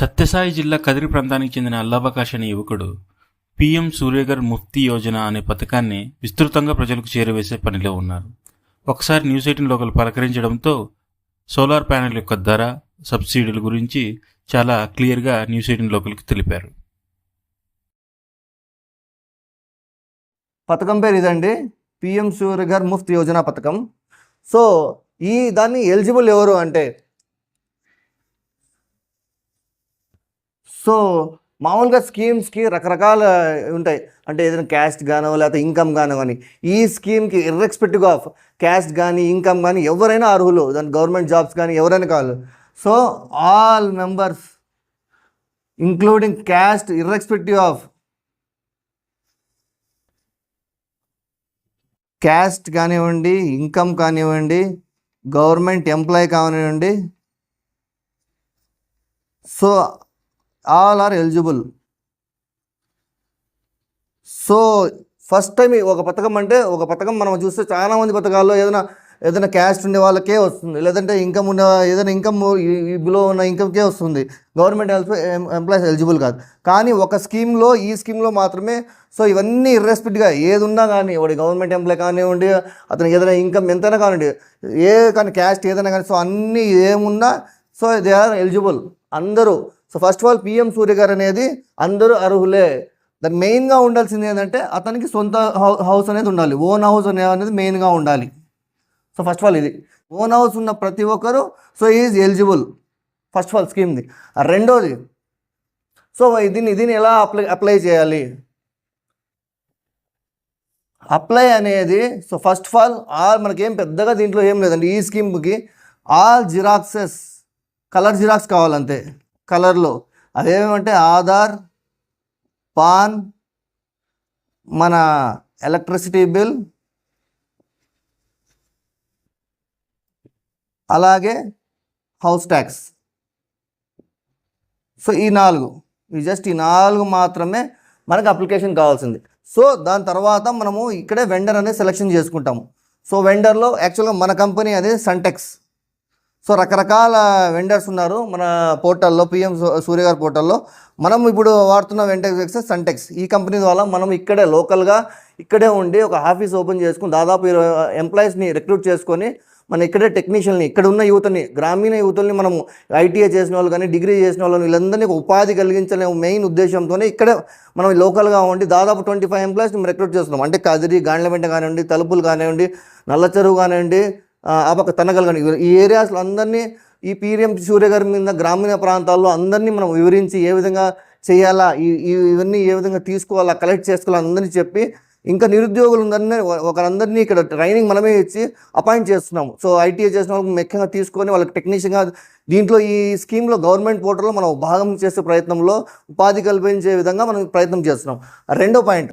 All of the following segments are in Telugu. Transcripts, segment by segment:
సత్యసాయి జిల్లా కదిరి ప్రాంతానికి చెందిన అల్లాబకాష్ అనే యువకుడు పీఎం సూర్యగర్ ముఫ్తీ యోజన అనే పథకాన్ని విస్తృతంగా ప్రజలకు చేరవేసే పనిలో ఉన్నారు. ఒకసారి న్యూస్ ఎయిటీన్ లోకల్ పలకరించడంతో సోలార్ ప్యానెల్ యొక్క ధర సబ్సిడీల గురించి చాలా క్లియర్గా న్యూస్ ఎయిటీన్ లోకల్కి తెలిపారు. పథకం పేరు ఇదండి. పిఎం సూర్యగర్ ముఫ్త్ యోజన పథకం. సో ఈ దాన్ని ఎలిజిబుల్ ఎవరు అంటే సో మామూలుగా స్కీమ్స్కి రకరకాల ఉంటాయి. అంటే ఏదైనా క్యాస్ట్ గానో లేకపోతే ఇన్కమ్ గానో కానీ ఈ స్కీమ్కి ఇర్రెస్పెక్టివ్ ఆఫ్ క్యాస్ట్ కానీ ఇన్కమ్ కానీ ఎవరైనా అర్హులు. దాని గవర్నమెంట్ జాబ్స్ కానీ ఎవరైనా కావాలి. So all members including caste irrespective of caste కానివ్వండి ఇన్కమ్ కానివ్వండి గవర్నమెంట్ ఎంప్లాయీ కానివ్వండి. So all are eligible so first time ఒక పథకం అంటే ఒక పథకం మనం చూస్తే చాలా మంది పథకాల్లో ఏదైనా ఏదైనా క్యాస్ట్ ఉండే వాళ్ళకే వస్తుంది. లేదంటే ఇన్కమ్ ఉన్న ఏదైనా ఇన్కమ్ బిలో ఉన్న ఇన్కమ్కే వస్తుంది. గవర్నమెంట్ ఎంప్లాయీస్ ఎలిజిబుల్ కాదు. కానీ ఒక స్కీమ్లో ఈ స్కీమ్లో మాత్రమే సో ఇవన్నీ ఇర్రెస్పెక్ట్గా ఏది ఉన్నా కానీ వాడి గవర్నమెంట్ ఎంప్లాయ్ కానివ్వండి అతనికి ఏదైనా ఇన్కమ్ ఎంతైనా కానివ్వండి ఏ కానీ క్యాస్ట్ ఏదైనా కానీ సో అన్నీ ఏమున్నా సో దే ఆర్ ఎలిజిబుల్ అందరూ. So first of all PM Surya గారు అనేది అందరూ అర్హులే. దాని మెయిన్గా ఉండాల్సింది ఏంటంటే అతనికి సొంత హౌ- హౌస్ అనేది ఉండాలి. ఓన్ హౌస్ అనేది మెయిన్గా ఉండాలి. సో ఫస్ట్ ఆఫ్ ఆల్ ఇది. ఓన్ హౌస్ ఉన్న ప్రతి ఒక్కరు so is eligible first of all స్కీమ్ది రెండోది సో దీన్ని దీన్ని ఎలా అప్లై అప్లై చేయాలి? అప్లై అనేది so first of all all మనకేం పెద్దగా దీంట్లో ఏం లేదండి. ఈ స్కీమ్కి ఆల్ జిరాక్సెస్ కలర్ జిరాక్స్ కావాలంతే. కలర్లో అదేమంటే ఆధార్ పాన్ మన ఎలక్ట్రిసిటీ బిల్ అలాగే హౌస్ ట్యాక్స్. సో ఈ నాలుగు ఈ జస్ట్ ఈ నాలుగు మాత్రమే మనకు అప్లికేషన్ కావాల్సింది. సో దాని తర్వాత మనము ఇక్కడే వెండర్ అనేది సెలెక్షన్ చేసుకుంటాము. సో వెండర్లో యాక్చువల్గా మన కంపెనీ అనేది సంటెక్స్ సో రకరకాల వెండర్స్ ఉన్నారు మన పోర్టల్లో పిఎం సూర్య గారి పోర్టల్లో. మనం ఇప్పుడు వాడుతున్న వెంటెక్స్ సంటెక్స్ ఈ కంపెనీ ద్వారా మనం ఇక్కడే లోకల్గా ఇక్కడే ఉండి ఒక ఆఫీస్ ఓపెన్ చేసుకుని దాదాపు ఇరవై ఎంప్లాయీస్ని రిక్రూట్ చేసుకొని మన ఇక్కడే టెక్నీషియన్ని ఇక్కడ ఉన్న యువతని గ్రామీణ యువతల్ని మనము ఐటీఐ చేసిన వాళ్ళు కానీ డిగ్రీ చేసిన వాళ్ళు వీళ్ళందరినీ ఒక ఉపాధి కలిగించలే మెయిన్ ఉద్దేశంతోనే ఇక్కడే మనం లోకల్గా ఉండి దాదాపు ట్వంటీ ఫైవ్ ఎంప్లాయీస్ని రిక్రూట్ చేస్తున్నాం. అంటే కదిరి గాండ్లమెంట కానివ్వండి తలుపులు కానివ్వండి నల్ల చెరువు కానివ్వండి ఆ ఆ పక్క ఈ ఏరియాస్లో అందరినీ ఈ పీరియం సూర్య గారి మీద గ్రామీణ ప్రాంతాల్లో అందరినీ మనం వివరించి ఏ విధంగా చేయాలా ఇవన్నీ ఏ విధంగా తీసుకోవాలా కలెక్ట్ చేసుకోవాలా అందరినీ చెప్పి ఇంకా నిరుద్యోగులు అందరినీ ఒకరందరినీ ఇక్కడ ట్రైనింగ్ మనమే ఇచ్చి అపాయింట్ చేస్తున్నాము. సో ఐటీఐ చేసిన వాళ్ళకి ముఖ్యంగా తీసుకొని వాళ్ళకి టెక్నీషియన్గా దీంట్లో ఈ స్కీమ్లో గవర్నమెంట్ పోర్టల్లో మనం భాగం చేసే ప్రయత్నంలో ఉపాధి కల్పించే విధంగా మనం ప్రయత్నం చేస్తున్నాం. రెండో పాయింట్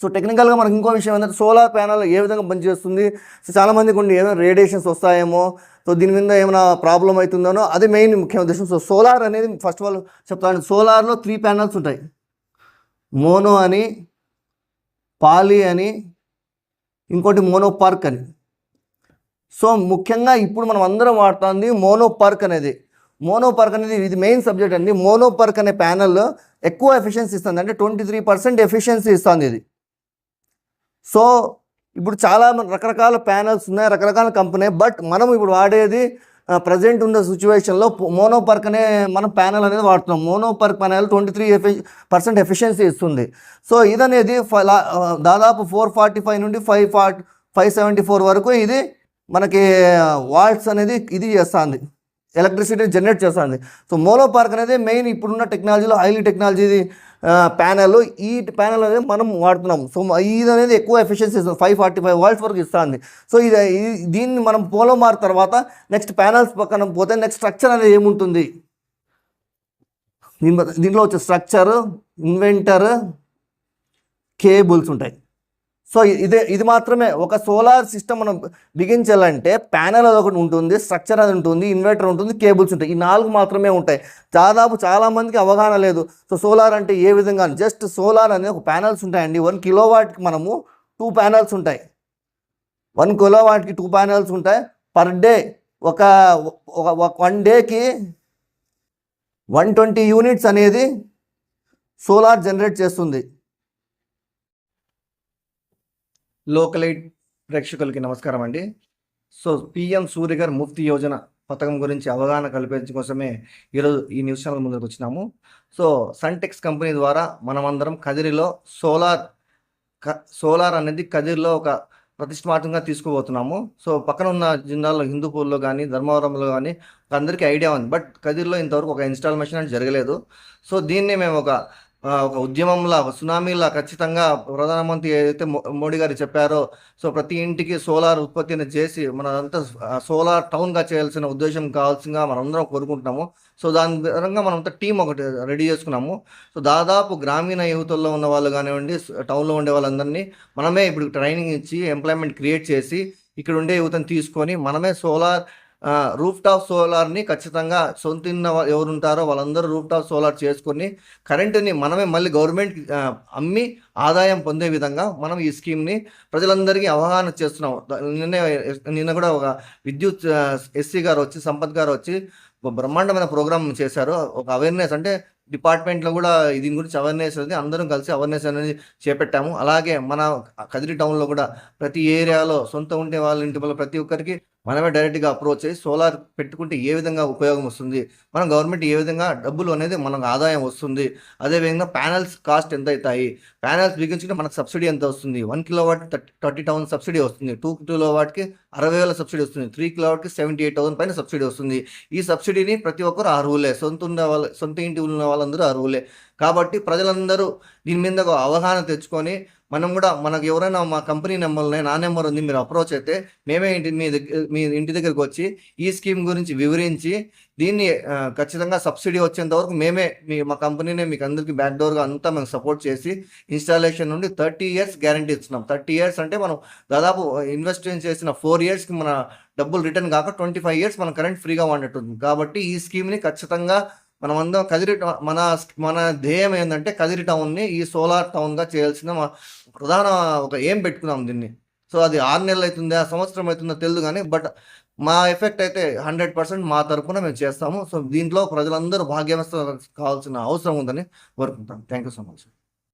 సో టెక్నికల్గా మనకి ఇంకో విషయం ఏంటంటే సోలార్ ప్యానల్ ఏ విధంగా పనిచేస్తుంది? సో చాలామందికి ఉండి ఏమైనా రేడియేషన్స్ వస్తాయేమో. సో దీని మీద ఏమైనా ప్రాబ్లం అవుతుందనో అది మెయిన్ ముఖ్య ఉద్దేశం. సో సోలార్ అనేది ఫస్ట్ ఆఫ్ ఆల్ చెప్తాను. సోలార్లో త్రీ ప్యానల్స్ ఉంటాయి. మోనో అని పాలి అని ఇంకోటి మోనో పార్క్ అని. సో ముఖ్యంగా ఇప్పుడు మనం అందరం వాడుతుంది మోనో పార్క్ అనేది. మోనో పార్క్ అనేది ఇది మెయిన్ సబ్జెక్ట్ అండి. మోనో పార్క్ అనే ప్యానల్ ఎక్కువ ఎఫిషియన్సీ ఇస్తుంది. అంటే ట్వంటీ త్రీ పర్సెంట్ ఎఫిషియన్సీ ఇస్తుంది ఇది. సో ఇప్పుడు చాలా రకరకాల ప్యానల్స్ ఉన్నాయి రకరకాల కంపెనీ బట్ మనం ఇప్పుడు వాడేది ప్రజెంట్ ఉన్న సిచ్యువేషన్లో మోనోపర్క్ అనే మనం ప్యానల్ అనేది వాడుతున్నాం. Mono perc panel panel twenty three ఎఫి percent efficiency ఇస్తుంది. సో ఇదనేది దాదాపు ఫోర్ ఫార్టీ ఫైవ్ నుండి five forty five seventy four వరకు ఇది మనకి వాల్ట్స్ అనేది ఇది చేస్తుంది. ఎలక్ట్రిసిటీ జనరేట్ చేస్తుంది. సో మోనో పార్క్ అనేది మెయిన్ ఇప్పుడున్న టెక్నాలజీలో హైలీ టెక్నాలజీ ప్యానెల్. ఈ ప్యానల్ అనేది మనం వాడుతున్నాం సో ఇది అనేది ఎక్కువ ఎఫిషియన్సీ ఇస్తుంది. ఫైవ్ ఫార్టీ ఫైవ్ వాల్ట్స్ వరకు ఇస్తుంది. సో ఇది ఇది- దీన్ని మనం పోలో మార్ తర్వాత నెక్స్ట్ ప్యానల్స్ పక్కన పోతే నెక్స్ట్ స్ట్రక్చర్ అనేది ఏముంటుంది? దీని దీంట్లో వచ్చే స్ట్రక్చర్ ఇన్వెంటర్ కేబుల్స్ ఉంటాయి. సో ఇదే ఇది మాత్రమే. ఒక సోలార్ సిస్టమ్ మనం బిగించాలంటే ప్యానల్ అది ఒకటి ఉంటుంది స్ట్రక్చర్ అది ఉంటుంది ఇన్వర్టర్ ఉంటుంది కేబుల్స్ ఉంటాయి. ఈ నాలుగు మాత్రమే ఉంటాయి. దాదాపు చాలామందికి అవగాహన లేదు. సో సోలార్ అంటే ఏ విధంగా? జస్ట్ సోలార్ అనేది ఒక ప్యానల్స్ ఉంటాయండి. వన్ కిలోవాట్కి మనము టూ ప్యానల్స్ ఉంటాయి. వన్ కిలోవాట్కి టూ ప్యానల్స్ ఉంటాయి. పర్ డే ఒక వన్ డేకి వన్ ట్వంటీ యూనిట్స్ అనేది సోలార్ జనరేట్ చేస్తుంది. లోకలైట్ ప్రేక్షకులకి నమస్కారం అండి. సో పిఎం సూర్యగర్ ముఫ్తి యోజన పథకం గురించి అవగాహన కల్పించడం కోసమే ఈరోజు ఈ న్యూస్ ఛానల్ ముందుకు వచ్చినాము. సో సన్టెక్స్ కంపెనీ ద్వారా మనమందరం కదిరిలో సోలార్ సోలార్ అనేది కదిరిలో ఒక ప్రతిష్టాత్మకంగా తీసుకుపోతున్నాము. సో పక్కన ఉన్న జిల్లాల్లో హిందూపూర్లో కానీ ధర్మవరంలో కానీ అందరికీ ఐడియా ఉంది. బట్ కదిర్లో ఇంతవరకు ఒక ఇన్స్టాల్మేషన్ అనేది జరగలేదు. సో దీన్ని మేము ఒక ఒక ఉద్యమంలా ఒక సునామీలా ఖచ్చితంగా ప్రధానమంత్రి ఏదైతే మోడీ గారు చెప్పారో సో ప్రతి ఇంటికి సోలార్ ఉత్పత్తిని చేసి మనంతా సోలార్ టౌన్గా చేయాల్సిన ఉద్దేశం కావాల్సిందిగా మనందరం కోరుకుంటున్నాము. సో దాని విధంగా మనంతా టీం ఒకటి రెడీ చేసుకున్నాము. సో దాదాపు గ్రామీణ యువతల్లో ఉన్న వాళ్ళు కానివ్వండి టౌన్లో ఉండే వాళ్ళందరినీ మనమే ఇప్పుడు ట్రైనింగ్ ఇచ్చి ఎంప్లాయ్మెంట్ క్రియేట్ చేసి ఇక్కడ ఉండే యువతను తీసుకొని మనమే సోలార్ రూఫ్ టాప్ సోలార్ని ఖచ్చితంగా సొంతిన్న ఎవరుంటారో ఎవరు ఉంటారో వాళ్ళందరూ రూఫ్ టాప్ సోలార్ చేసుకొని కరెంటుని మనమే మళ్ళీ గవర్నమెంట్ అమ్మి ఆదాయం పొందే విధంగా మనం ఈ స్కీమ్ని ప్రజలందరికీ అవగాహన చేస్తున్నాం. నిన్న నిన్న కూడా ఒక విద్యుత్ ఎస్సీ గారు వచ్చి సంపత్ గారు వచ్చి బ్రహ్మాండమైన ప్రోగ్రామ్ చేశారు. ఒక అవేర్నెస్ అంటే డిపార్ట్మెంట్లో కూడా దీని గురించి అవేర్నెస్ అనేది అందరం కలిసి అవేర్నెస్ అనేది చేపట్టాము. అలాగే మన కదిరి టౌన్లో కూడా ప్రతి ఏరియాలో సొంత ఉండే వాళ్ళ ఇంటి వల్ల ప్రతి ఒక్కరికి మనమే డైరెక్ట్గా అప్రోచ్ అయ్యి సోలార్ పెట్టుకుంటే ఏ విధంగా ఉపయోగం వస్తుంది? మనం గవర్నమెంట్ ఏ విధంగా డబ్బులు అనేది మనకు ఆదాయం వస్తుంది? అదేవిధంగా ప్యానల్స్ కాస్ట్ ఎంత అవుతాయి? ప్యానల్స్ బిగించుకుంటే మనకు సబ్సిడీ ఎంత వస్తుంది? One kilo watt thirty thousand subsidy వస్తుంది. టూ కిలో వాట్కి అరవై వేల సబ్సిడీ వస్తుంది. త్రీ కిలో వాట్కి సెవెంటీ ఎయిట్ థౌసండ్ పైన సబ్సిడీ వస్తుంది. ఈ సబ్సిడీని ప్రతి ఒక్కరు అర్హులే సొంత ఉన్న వాళ్ళ సొంత ఇంటి ఉన్న వాళ్ళందరూ అర్హులే కాబట్టి ప్రజలందరూ దీని మీద ఒక అవగాహన తెచ్చుకొని మనం కూడా మనకు ఎవరైనా మా కంపెనీ నెంబర్ ఉన్నాయి నా నెంబర్ ఉంది మీరు అప్రోచ్ అయితే మేమే ఇంటి మీ దగ్గర మీ ఇంటి దగ్గరికి వచ్చి ఈ స్కీమ్ గురించి వివరించి దీన్ని ఖచ్చితంగా సబ్సిడీ వచ్చేంత వరకు మేమే మీ మా కంపెనీనే మీకు అందరికీ బ్యాక్ డోర్గా అంతా మేము సపోర్ట్ చేసి ఇన్స్టాలేషన్ నుండి థర్టీ ఇయర్స్ గ్యారంటీ ఇస్తున్నాం. థర్టీ ఇయర్స్ అంటే మనం దాదాపు ఇన్వెస్ట్ చేసిన ఫోర్ ఇయర్స్కి మన డబ్బులు రిటర్న్ కాక ట్వంటీ ఫైవ్ ఇయర్స్ మనం కరెంట్ ఫ్రీగా వాడినట్టుంది. కాబట్టి ఈ స్కీమ్ని ఖచ్చితంగా మనం అందరం కదిరి మన మన ధ్యేయం ఏంటంటే కదిరి టౌన్ని ఈ సోలార్ టౌన్గా చేయాల్సిన మా ప్రధాన ఒక ఏం పెట్టుకున్నాం దీన్ని. సో అది ఆరు నెలలు అవుతుందా సంవత్సరం అవుతుందో తెలియదు కానీ బట్ మా ఎఫెక్ట్ అయితే హండ్రెడ్ పర్సెంట్ మా తరఫున మేము చేస్తాము. సో దీంట్లో ప్రజలందరూ భాగ్యవస్థ కావాల్సిన అవసరం ఉందని కోరుకుంటాం. Thank you so much.